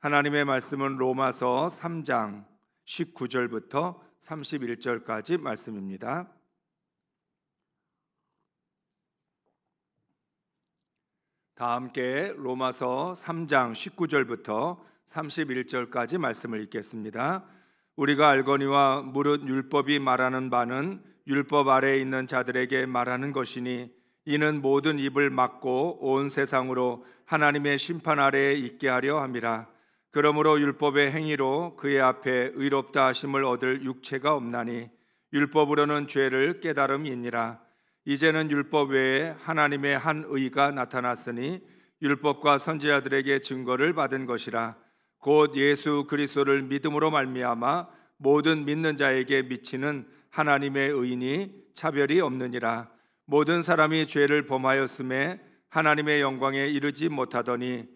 하나님의 말씀은 로마서 3장 19절부터 31절까지 말씀입니다. 다 함께 로마서 3장 19절부터 31절까지 말씀을 읽겠습니다. 우리가 알거니와 무릇 율법이 말하는 바는 율법 아래에 있는 자들에게 말하는 것이니 이는 모든 입을 막고 온 세상으로 하나님의 심판 아래에 있게 하려 함이라. 그러므로 율법의 행위로 그의 앞에 의롭다 하심을 얻을 육체가 없나니 율법으로는 죄를 깨달음이니라. 이제는 율법 외에 하나님의 한 의가 나타났으니 율법과 선지자들에게 증거를 받은 것이라. 곧 예수 그리스도를 믿음으로 말미암아 모든 믿는 자에게 미치는 하나님의 의인이 차별이 없느니라. 모든 사람이 죄를 범하였음에 하나님의 영광에 이르지 못하더니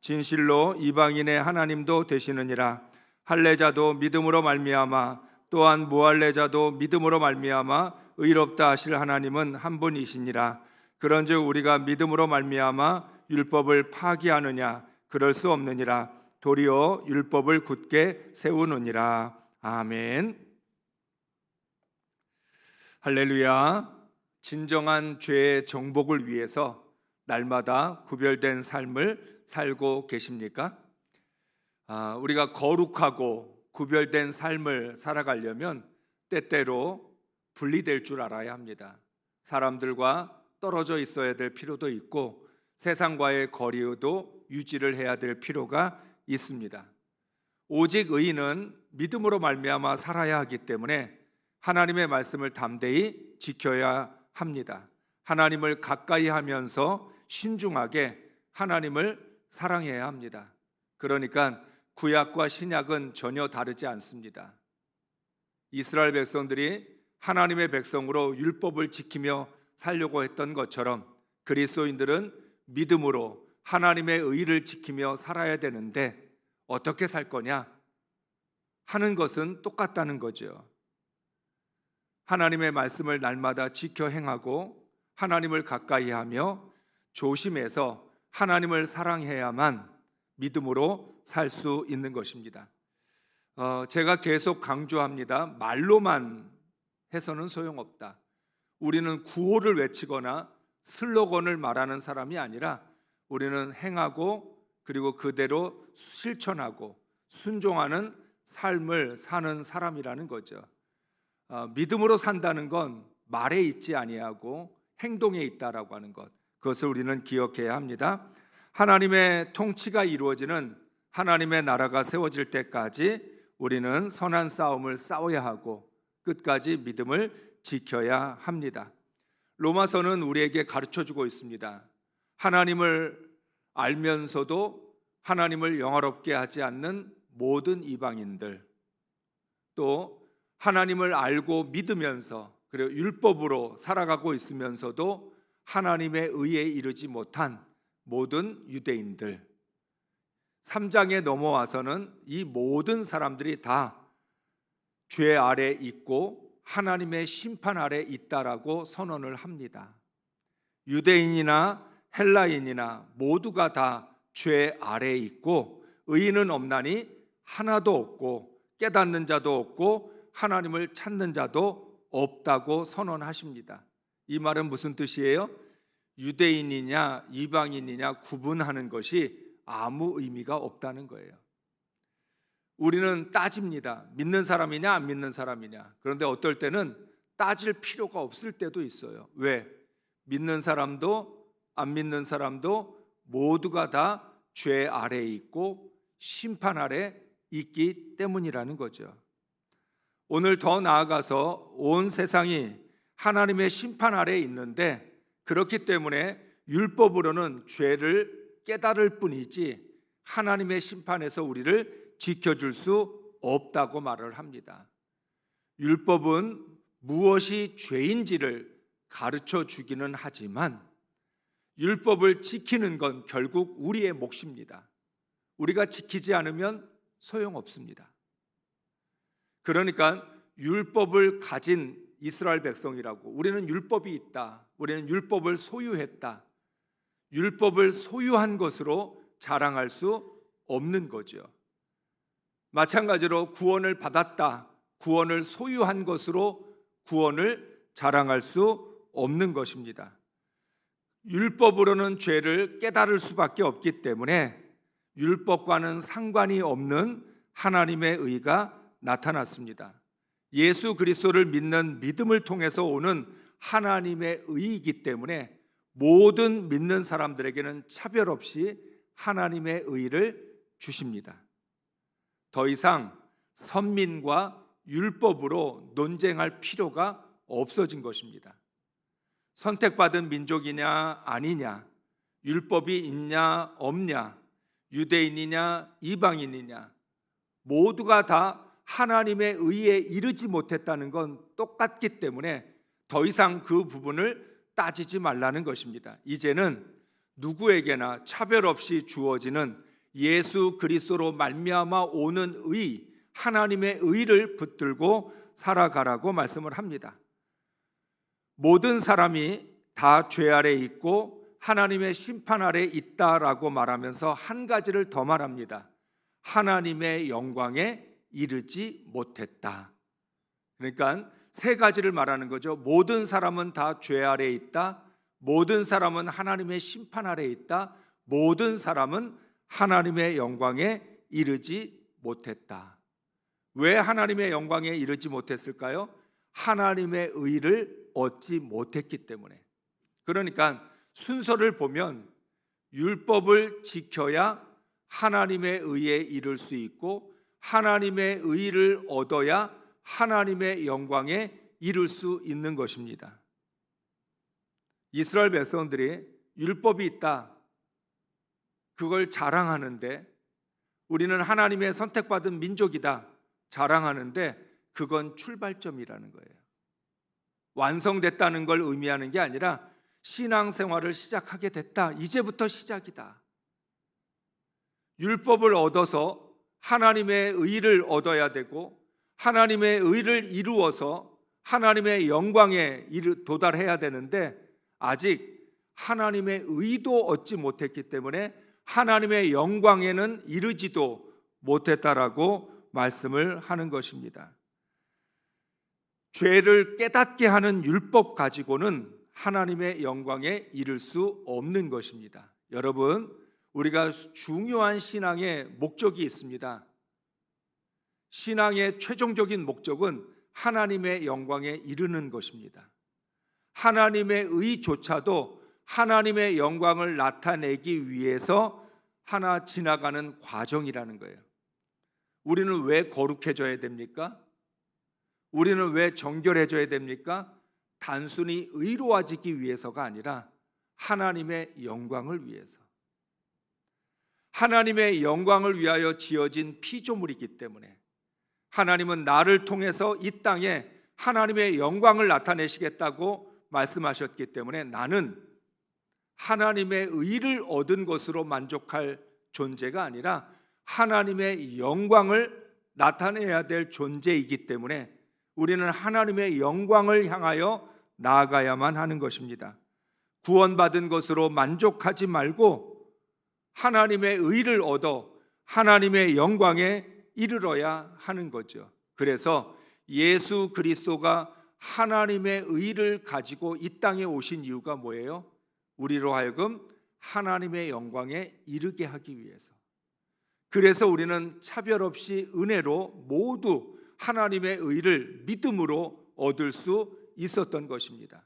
진실로 이방인의 하나님도 되시느니라. 할례자도 믿음으로 말미암아 또한 무할례자도 믿음으로 말미암아 의롭다 하실 하나님은 한 분이시니라. 그런즉 우리가 믿음으로 말미암아 율법을 파기하느냐? 그럴 수 없느니라. 도리어 율법을 굳게 세우느니라. 아멘. 할렐루야. 진정한 죄의 정복을 위해서 날마다 구별된 삶을 살고 계십니까? 아, 우리가 거룩하고 구별된 삶을 살아가려면 때때로 분리될 줄 알아야 합니다. 사람들과 떨어져 있어야 될 필요도 있고 세상과의 거리도 유지를 해야 될 필요가 있습니다. 오직 의인은 믿음으로 말미암아 살아야 하기 때문에 하나님의 말씀을 담대히 지켜야 합니다. 하나님을 가까이 하면서 신중하게 하나님을 사랑해야 합니다. 그러니까 구약과 신약은 전혀 다르지 않습니다. 이스라엘 백성들이 하나님의 백성으로 율법을 지키며 살려고 했던 것처럼 그리스도인들은 믿음으로 하나님의 의를 지키며 살아야 되는데 어떻게 살 거냐 하는 것은 똑같다는 거죠. 하나님의 말씀을 날마다 지켜 행하고 하나님을 가까이 하며 조심해서 하나님을 사랑해야만 믿음으로 살 수 있는 것입니다. 어, 제가 계속 강조합니다. 말로만 해서는 소용없다. 우리는 구호를 외치거나 슬로건을 말하는 사람이 아니라 우리는 행하고 그리고 그대로 실천하고 순종하는 삶을 사는 사람이라는 거죠. 어, 믿음으로 산다는 건 말에 있지 아니하고 행동에 있다라고 하는 것. 그것을 우리는 기억해야 합니다. 하나님의 통치가 이루어지는 하나님의 나라가 세워질 때까지 우리는 선한 싸움을 싸워야 하고 끝까지 믿음을 지켜야 합니다. 로마서는 우리에게 가르쳐 주고 있습니다. 하나님을 알면서도 하나님을 영화롭게 하지 않는 모든 이방인들 또 하나님을 알고 믿으면서 그리고 율법으로 살아가고 있으면서도 하나님의 의에 이르지 못한 모든 유대인들 3장에 넘어와서는 이 모든 사람들이 다 죄 아래 있고 하나님의 심판 아래 있다라고 선언을 합니다. 유대인이나 헬라인이나 모두가 다 죄 아래 있고 의인은 없나니 하나도 없고 깨닫는 자도 없고 하나님을 찾는 자도 없다고 선언하십니다. 이 말은 무슨 뜻이에요? 유대인이냐 이방인이냐 구분하는 것이 아무 의미가 없다는 거예요. 우리는 따집니다. 믿는 사람이냐 안 믿는 사람이냐. 그런데 어떨 때는 따질 필요가 없을 때도 있어요. 왜? 믿는 사람도 안 믿는 사람도 모두가 다 죄 아래에 있고 심판 아래 있기 때문이라는 거죠. 오늘 더 나아가서 온 세상이 하나님의 심판 아래에 있는데 그렇기 때문에 율법으로는 죄를 깨달을 뿐이지 하나님의 심판에서 우리를 지켜줄 수 없다고 말을 합니다. 율법은 무엇이 죄인지를 가르쳐 주기는 하지만 율법을 지키는 건 결국 우리의 몫입니다. 우리가 지키지 않으면 소용없습니다. 그러니까 율법을 가진 이스라엘 백성이라고 우리는 율법이 있다. 우리는 율법을 소유했다. 율법을 소유한 것으로 자랑할 수 없는 거죠. 마찬가지로 구원을 받았다. 구원을 소유한 것으로 구원을 자랑할 수 없는 것입니다. 율법으로는 죄를 깨달을 수밖에 없기 때문에 율법과는 상관이 없는 하나님의 의가 나타났습니다. 예수 그리스도를 믿는 믿음을 통해서 오는 하나님의 의이기 때문에 모든 믿는 사람들에게는 차별 없이 하나님의 의를 주십니다. 더 이상 선민과 율법으로 논쟁할 필요가 없어진 것입니다. 선택받은 민족이냐 아니냐, 율법이 있냐 없냐, 유대인이냐 이방인이냐, 모두가 다 하나님의 의에 이르지 못했다는 건 똑같기 때문에 더 이상 그 부분을 따지지 말라는 것입니다. 이제는 누구에게나 차별 없이 주어지는 예수 그리스도로 말미암아 오는 의, 하나님의 의를 붙들고 살아가라고 말씀을 합니다. 모든 사람이 다 죄 아래 있고 하나님의 심판 아래 있다라고 말하면서 한 가지를 더 말합니다. 하나님의 영광에 이르지 못했다. 그러니까 세 가지를 말하는 거죠. 모든 사람은 다 죄 아래 있다. 모든 사람은 하나님의 심판 아래 있다. 모든 사람은 하나님의 영광에 이르지 못했다. 왜 하나님의 영광에 이르지 못했을까요? 하나님의 의를 얻지 못했기 때문에. 그러니까 순서를 보면 율법을 지켜야 하나님의 의에 이를 수 있고 하나님의 의를 얻어야 하나님의 영광에 이를 수 있는 것입니다. 이스라엘 백성들이 율법이 있다. 그걸 자랑하는데 우리는 하나님의 선택받은 민족이다. 자랑하는데 그건 출발점이라는 거예요. 완성됐다는 걸 의미하는 게 아니라 신앙생활을 시작하게 됐다. 이제부터 시작이다. 율법을 얻어서 하나님의 의를 얻어야 되고 하나님의 의를 이루어서 하나님의 영광에 도달해야 되는데 아직 하나님의 의도 얻지 못했기 때문에 하나님의 영광에는 이르지도 못했다라고 말씀을 하는 것입니다. 죄를 깨닫게 하는 율법 가지고는 하나님의 영광에 이를 수 없는 것입니다. 여러분, 우리가 중요한 신앙의 목적이 있습니다. 신앙의 최종적인 목적은 하나님의 영광에 이르는 것입니다. 하나님의 의조차도 하나님의 영광을 나타내기 위해서 하나 지나가는 과정이라는 거예요. 우리는 왜 거룩해져야 됩니까? 우리는 왜 정결해져야 됩니까? 단순히 의로워지기 위해서가 아니라 하나님의 영광을 위해서. 하나님의 영광을 위하여 지어진 피조물이기 때문에 하나님은 나를 통해서 이 땅에 하나님의 영광을 나타내시겠다고 말씀하셨기 때문에 나는 하나님의 의를 얻은 것으로 만족할 존재가 아니라 하나님의 영광을 나타내야 될 존재이기 때문에 우리는 하나님의 영광을 향하여 나아가야만 하는 것입니다. 구원받은 것으로 만족하지 말고 하나님의 의를 얻어 하나님의 영광에 이르러야 하는 거죠. 그래서 예수 그리스도가 하나님의 의를 가지고 이 땅에 오신 이유가 뭐예요? 우리로 하여금 하나님의 영광에 이르게 하기 위해서. 그래서 우리는 차별 없이 은혜로 모두 하나님의 의를 믿음으로 얻을 수 있었던 것입니다.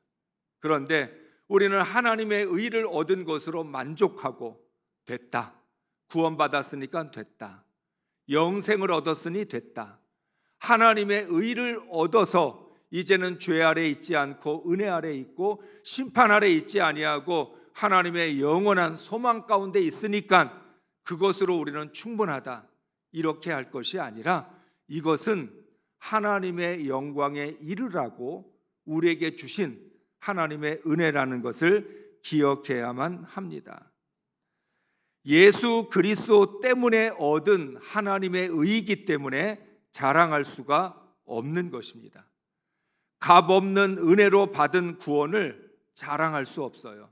그런데 우리는 하나님의 의를 얻은 것으로 만족하고 됐다. 구원받았으니까 됐다. 영생을 얻었으니 됐다. 하나님의 의를 얻어서 이제는 죄 아래 있지 않고 은혜 아래 있고 심판 아래 있지 아니하고 하나님의 영원한 소망 가운데 있으니까 그것으로 우리는 충분하다. 이렇게 할 것이 아니라 이것은 하나님의 영광에 이르라고 우리에게 주신 하나님의 은혜라는 것을 기억해야만 합니다. 예수 그리스도 때문에 얻은 하나님의 의이기 때문에 자랑할 수가 없는 것입니다. 값 없는 은혜로 받은 구원을 자랑할 수 없어요.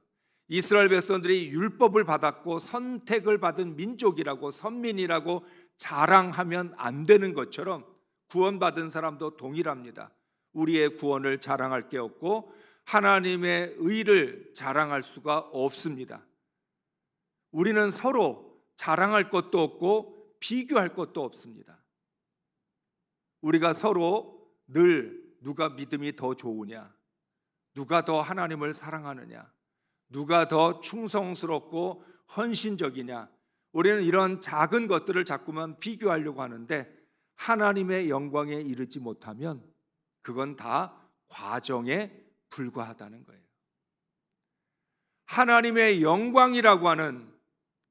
이스라엘 백성들이 율법을 받았고 선택을 받은 민족이라고 선민이라고 자랑하면 안 되는 것처럼 구원받은 사람도 동일합니다. 우리의 구원을 자랑할 게 없고 하나님의 의를 자랑할 수가 없습니다. 우리는 서로 자랑할 것도 없고 비교할 것도 없습니다. 우리가 서로 늘 누가 믿음이 더 좋으냐, 누가 더 하나님을 사랑하느냐, 누가 더 충성스럽고 헌신적이냐, 우리는 이런 작은 것들을 자꾸만 비교하려고 하는데 하나님의 영광에 이르지 못하면 그건 다 과정에 불과하다는 거예요. 하나님의 영광이라고 하는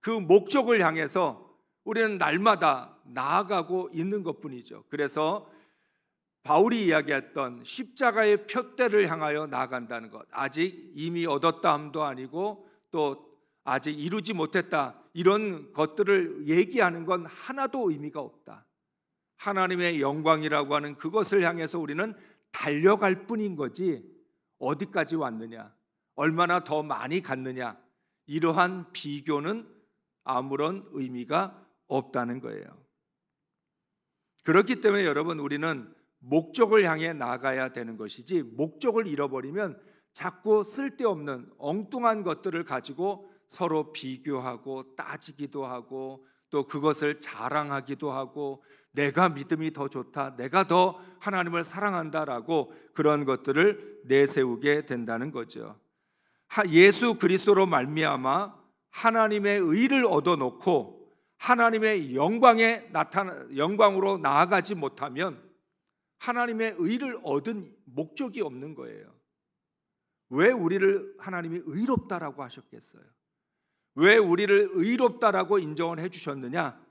그 목적을 향해서 우리는 날마다 나아가고 있는 것 뿐이죠. 그래서 바울이 이야기했던 십자가의 표대를 향하여 나아간다는 것. 아직 이미 얻었다 함도 아니고 또 아직 이루지 못했다 이런 것들을 얘기하는 건 하나도 의미가 없다. 하나님의 영광이라고 하는 그것을 향해서 우리는 달려갈 뿐인 거지 어디까지 왔느냐, 얼마나 더 많이 갔느냐 이러한 비교는 아무런 의미가 없다는 거예요. 그렇기 때문에 여러분 우리는 목적을 향해 나가야 되는 것이지 목적을 잃어버리면 자꾸 쓸데없는 엉뚱한 것들을 가지고 서로 비교하고 따지기도 하고 또 그것을 자랑하기도 하고 내가 믿음이 더 좋다, 내가 더 하나님을 사랑한다라고 그런 것들을 내세우게 된다는 거죠. 예수 그리스도로 말미암아 하나님의 의를 얻어놓고 하나님의 영광에 나타나 영광으로 나아가지 못하면 하나님의 의를 얻은 목적이 없는 거예요. 왜 우리를 하나님이 의롭다라고 하셨겠어요? 왜 우리를 의롭다라고 인정을 해 주셨느냐?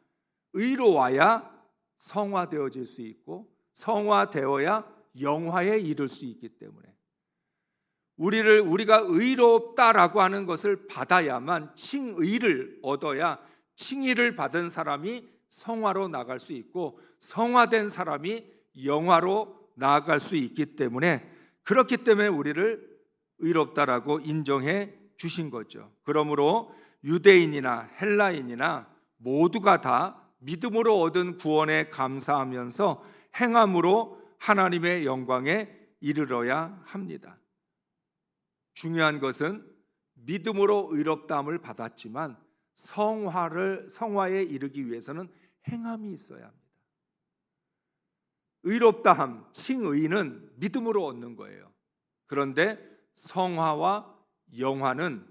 의로와야 성화되어질 수 있고 성화되어야 영화에 이를 수 있기 때문에 우리를 우리가 의롭다라고 하는 것을 받아야만 칭의를 얻어야 칭의를 받은 사람이 성화로 나갈 수 있고 성화된 사람이 영화로 나아갈 수 있기 때문에 그렇기 때문에 우리를 의롭다라고 인정해 주신 거죠. 그러므로 유대인이나 헬라인이나 모두가 다 믿음으로 얻은 구원에 감사하면서 행함으로 하나님의 영광에 이르러야 합니다. 중요한 것은 믿음으로 의롭다함을 받았지만 성화를 성화에 이르기 위해서는 행함이 있어야 합니다. 의롭다함, 칭의는 믿음으로 얻는 거예요. 그런데 성화와 영화는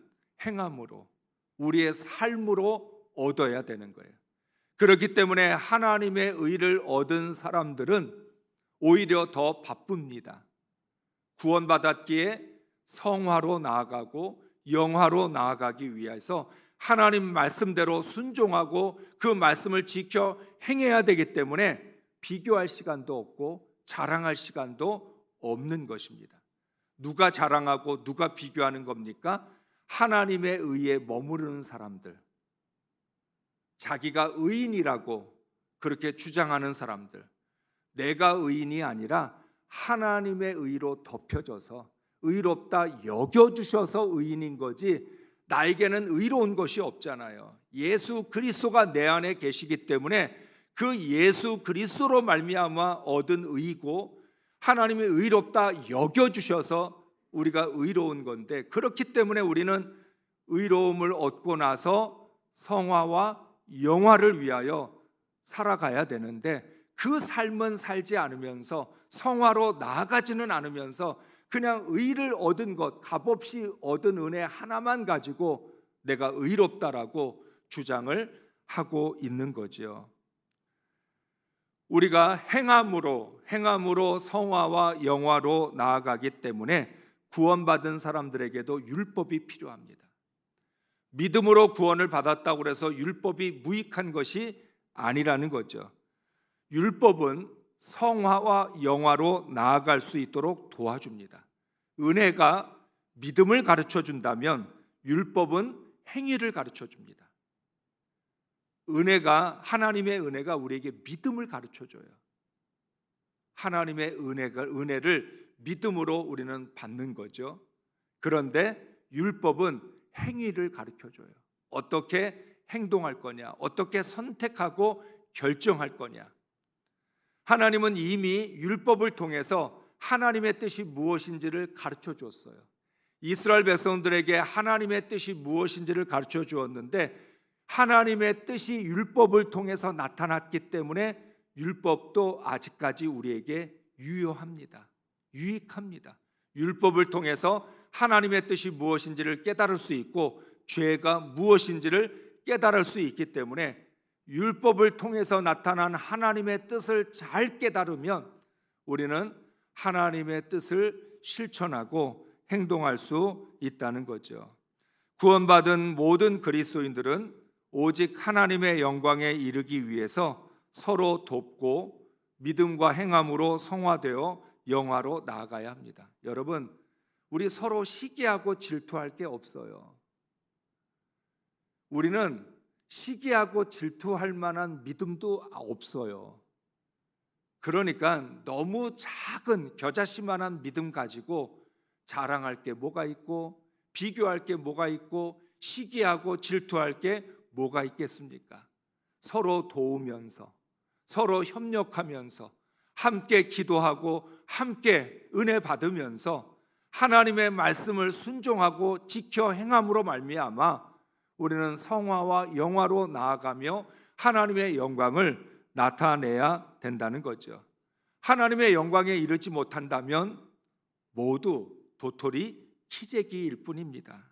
행함으로 우리의 삶으로 얻어야 되는 거예요. 그렇기 때문에 하나님의 의를 얻은 사람들은 오히려 더 바쁩니다. 구원받았기에 성화로 나아가고 영화로 나아가기 위해서 하나님 말씀대로 순종하고 그 말씀을 지켜 행해야 되기 때문에 비교할 시간도 없고 자랑할 시간도 없는 것입니다. 누가 자랑하고 누가 비교하는 겁니까? 하나님의 의에 머무르는 사람들, 자기가 의인이라고 그렇게 주장하는 사람들, 내가 의인이 아니라 하나님의 의로 덮여져서 의롭다 여겨주셔서 의인인 거지 나에게는 의로운 것이 없잖아요. 예수 그리스도가 내 안에 계시기 때문에 그 예수 그리스도로 말미암아 얻은 의고 하나님이 의롭다 여겨 주셔서 우리가 의로운 건데 그렇기 때문에 우리는 의로움을 얻고 나서 성화와 영화를 위하여 살아가야 되는데 그 삶은 살지 않으면서 성화로 나아가지는 않으면서 그냥 의를 얻은 것, 값없이 얻은 은혜 하나만 가지고 내가 의롭다라고 주장을 하고 있는 거지요. 우리가 행함으로 행함으로 성화와 영화로 나아가기 때문에 구원받은 사람들에게도 율법이 필요합니다. 믿음으로 구원을 받았다고 해서 율법이 무익한 것이 아니라는 거죠. 율법은 성화와 영화로 나아갈 수 있도록 도와줍니다. 은혜가 믿음을 가르쳐 준다면 율법은 행위를 가르쳐 줍니다. 은혜가 하나님의 은혜가 우리에게 믿음을 가르쳐 줘요. 하나님의 은혜가 은혜를 믿음으로 우리는 받는 거죠. 그런데 율법은 행위를 가르쳐 줘요. 어떻게 행동할 거냐, 어떻게 선택하고 결정할 거냐. 하나님은 이미 율법을 통해서 하나님의 뜻이 무엇인지를 가르쳐 주었어요. 이스라엘 백성들에게 하나님의 뜻이 무엇인지를 가르쳐 주었는데 하나님의 뜻이 율법을 통해서 나타났기 때문에 율법도 아직까지 우리에게 유효합니다. 유익합니다. 율법을 통해서 하나님의 뜻이 무엇인지를 깨달을 수 있고 죄가 무엇인지를 깨달을 수 있기 때문에 율법을 통해서 나타난 하나님의 뜻을 잘 깨달으면 우리는 하나님의 뜻을 실천하고 행동할 수 있다는 거죠. 구원받은 모든 그리스도인들은 오직 하나님의 영광에 이르기 위해서 서로 돕고 믿음과 행함으로 성화되어 영화로 나아가야 합니다. 여러분, 우리 서로 시기하고 질투할 게 없어요. 우리는 시기하고 질투할 만한 믿음도 없어요. 그러니까 너무 작은 겨자씨만한 믿음 가지고 자랑할 게 뭐가 있고 비교할 게 뭐가 있고 시기하고 질투할 게 뭐가 있겠습니까? 서로 도우면서 서로 협력하면서 함께 기도하고 함께 은혜 받으면서 하나님의 말씀을 순종하고 지켜 행함으로 말미암아 우리는 성화와 영화로 나아가며 하나님의 영광을 나타내야 된다는 거죠. 하나님의 영광에 이르지 못한다면 모두 도토리 키재기일 뿐입니다.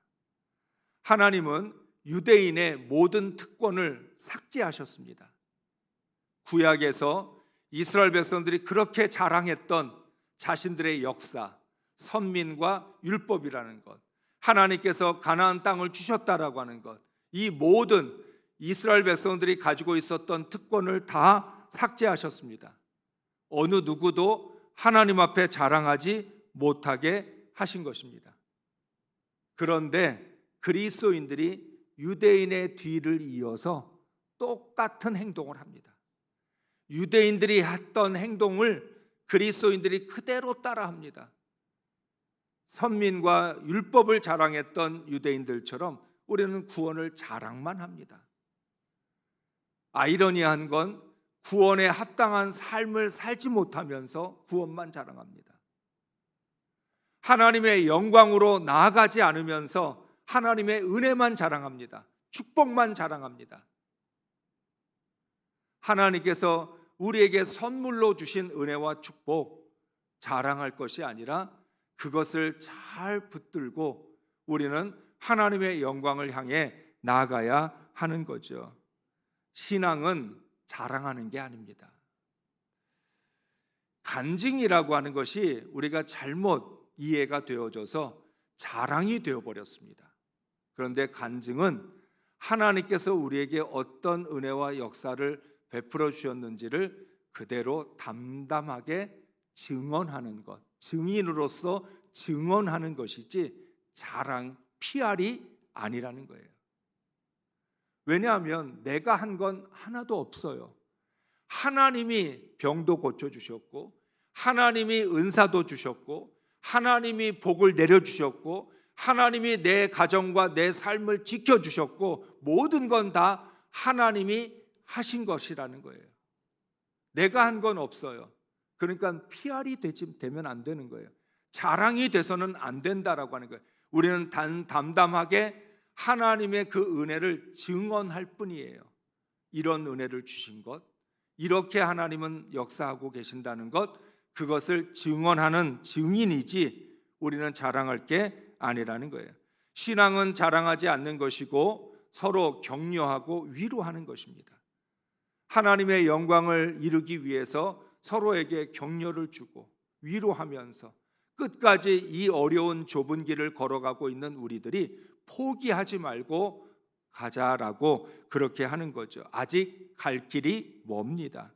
하나님은 유대인의 모든 특권을 삭제하셨습니다. 구약에서 이스라엘 백성들이 그렇게 자랑했던 자신들의 역사, 선민과 율법이라는 것, 하나님께서 가나안 땅을 주셨다라고 하는 것, 이 모든 이스라엘 백성들이 가지고 있었던 특권을 다 삭제하셨습니다. 어느 누구도 하나님 앞에 자랑하지 못하게 하신 것입니다. 그런데 그리스도인들이 유대인의 뒤를 이어서 똑같은 행동을 합니다. 유대인들이 했던 행동을 그리스도인들이 그대로 따라합니다. 선민과 율법을 자랑했던 유대인들처럼 우리는 구원을 자랑만 합니다. 아이러니한 건 구원에 합당한 삶을 살지 못하면서 구원만 자랑합니다. 하나님의 영광으로 나아가지 않으면서 하나님의 은혜만 자랑합니다. 축복만 자랑합니다. 하나님께서 우리에게 선물로 주신 은혜와 축복 자랑할 것이 아니라 그것을 잘 붙들고 우리는 하나님의 영광을 향해 나아가야 하는 거죠. 신앙은 자랑하는 게 아닙니다. 간증이라고 하는 것이 우리가 잘못 이해가 되어져서 자랑이 되어 버렸습니다. 그런데 간증은 하나님께서 우리에게 어떤 은혜와 역사를 베풀어 주셨는지를 그대로 담담하게 증언하는 것, 증인으로서 증언하는 것이지 자랑, PR이 아니라는 거예요. 왜냐하면 내가 한 건 하나도 없어요. 하나님이 병도 고쳐 주셨고, 하나님이 은사도 주셨고, 하나님이 복을 내려 주셨고, 하나님이 내 가정과 내 삶을 지켜 주셨고 모든 건 다 하나님이 하신 것이라는 거예요. 내가 한 건 없어요. 그러니까 PR이 되지 되면 안 되는 거예요. 자랑이 돼서는 안 된다라고 하는 거예요. 우리는 단 담담하게 하나님의 그 은혜를 증언할 뿐이에요. 이런 은혜를 주신 것, 이렇게 하나님은 역사하고 계신다는 것, 그것을 증언하는 증인이지 우리는 자랑할 게 아니라는 거예요. 신앙은 자랑하지 않는 것이고 서로 격려하고 위로하는 것입니다. 하나님의 영광을 이루기 위해서 서로에게 격려를 주고 위로하면서 끝까지 이 어려운 좁은 길을 걸어가고 있는 우리들이 포기하지 말고 가자라고 그렇게 하는 거죠. 아직 갈 길이 멉니다.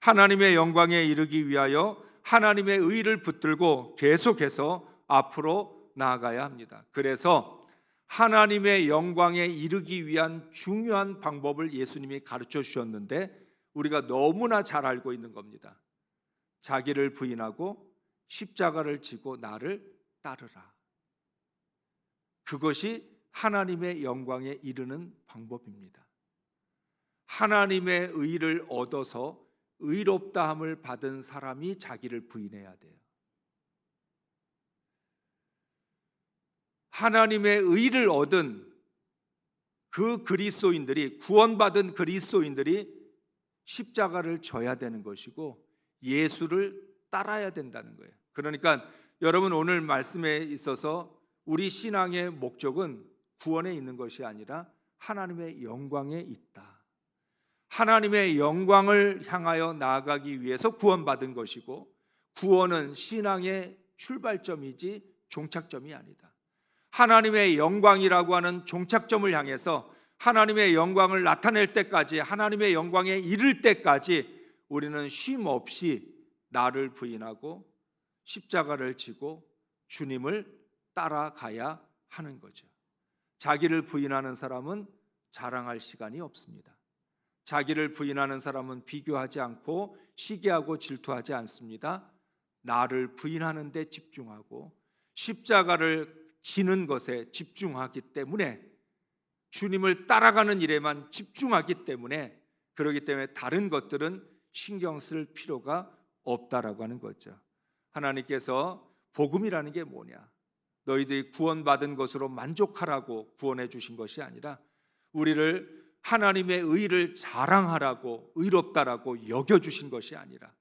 하나님의 영광에 이르기 위하여 하나님의 의를 붙들고 계속해서 앞으로 나아가야 합니다. 그래서 하나님의 영광에 이르기 위한 중요한 방법을 예수님이 가르쳐 주셨는데 우리가 너무나 잘 알고 있는 겁니다. 자기를 부인하고 십자가를 지고 나를 따르라. 그것이 하나님의 영광에 이르는 방법입니다. 하나님의 의를 얻어서 의롭다함을 받은 사람이 자기를 부인해야 돼요. 하나님의 의를 얻은 그 그리스도인들이 구원받은 그리스도인들이 십자가를 져야 되는 것이고 예수를 따라야 된다는 거예요. 그러니까 여러분 오늘 말씀에 있어서 우리 신앙의 목적은 구원에 있는 것이 아니라 하나님의 영광에 있다. 하나님의 영광을 향하여 나아가기 위해서 구원받은 것이고 구원은 신앙의 출발점이지 종착점이 아니다. 하나님의 영광이라고 하는 종착점을 향해서 하나님의 영광을 나타낼 때까지 하나님의 영광에 이를 때까지 우리는 쉼 없이 나를 부인하고 십자가를 지고 주님을 따라가야 하는 거죠. 자기를 부인하는 사람은 자랑할 시간이 없습니다. 자기를 부인하는 사람은 비교하지 않고 시기하고 질투하지 않습니다. 나를 부인하는 데 집중하고 십자가를 지는 것에 집중하기 때문에 주님을 따라가는 일에만 집중하기 때문에 그러기 때문에 다른 것들은 신경 쓸 필요가 없다라고 하는 거죠. 하나님께서 복음이라는 게 뭐냐? 너희들이 구원받은 것으로 만족하라고 구원해 주신 것이 아니라 우리를 하나님의 의를 자랑하라고 의롭다라고 여겨 주신 것이 아니라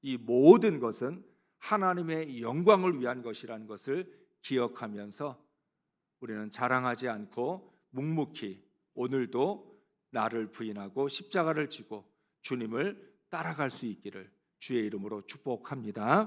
이 모든 것은 하나님의 영광을 위한 것이라는 것을 기억하면서 우리는 자랑하지 않고 묵묵히 오늘도 나를 부인하고 십자가를 지고 주님을 따라갈 수 있기를 주의 이름으로 축복합니다.